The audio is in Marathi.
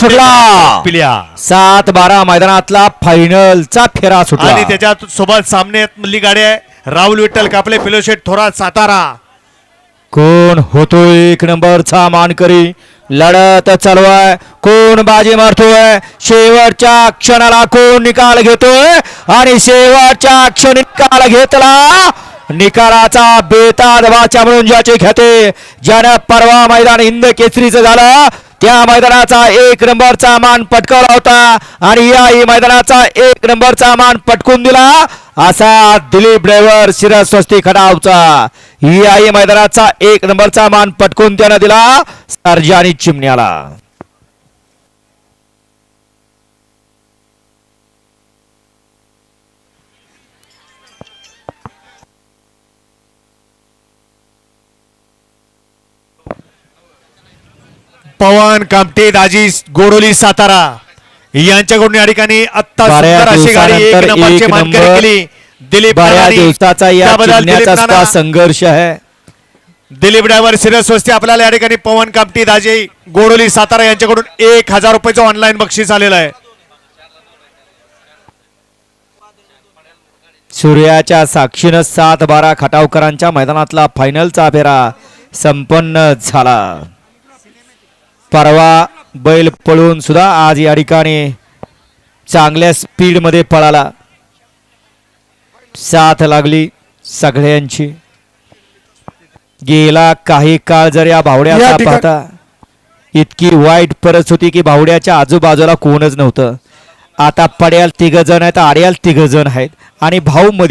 सुटला. पिल्या. सात बारा मैदानातला फायनलचा फेरा सुटला. आणि त्याच्या सोबत सामने मधली गाडी आहे. राहुल विठ्ठल कापले पिलोशेट थोरात सातारा. कोण होतोय एक नंबरचा मानकरी? लढत चालवाय. कोण बाजी मारतोय? शेवटच्या क्षणाला कोण निकाल घेतोय? आणि शेवटच्या क्षणी निकाल घेतला. निकालाचा बेताद वाचा म्हणून ज्याचे ख्याते ज्यानं परवा मैदान हिंद केसरीचं झालं त्या मैदानाचा एक नंबरचा मान पटकावला होता आणि याही मैदानाचा एक नंबरचा मान पटकून दिला असा दिलीप ड्रायव्हर शिरस स्वस्ती खडावचा याही मैदानाचा एक नंबरचा मान पटकून त्यानं दिला. सरजानी चिमण्याला. पवन कामटे दाजी गोडोली सातारा यांच्याकडून या ठिकाणी आत्ता सुंदर अशी गाडी एक नंबरची मानकरी. केली. दिलीप. दिवसाचा या संघर्ष आहे. दिलीप ड्रायव्हर सिरियस स्वस्ती आपल्याला या ठिकाणी पवन कामटी दाजी गोडोली सातारा यांच्याकडून एक हजार रुपयाचं ऑनलाईन बक्षीस आलेलं आहे. सूर्याच्या साक्षीनं सात बारा खटावकरांच्या मैदानातला फायनलचा फेरा संपन्न झाला. परवा बैल पळून सुद्धा आज या ठिकाणी चांगल्या स्पीडमध्ये पळाला. साथ लागली सगळ्यांची. गेला काही काळ जर या भावड्याचा पाहता इतकी वाईट परिस्थिती की भावड्याच्या आजूबाजूला कोणच नव्हतं. आता पड्याल तिघ जण आहेत आड्याल तिघ जण आहेत आणि भाऊ मध्ये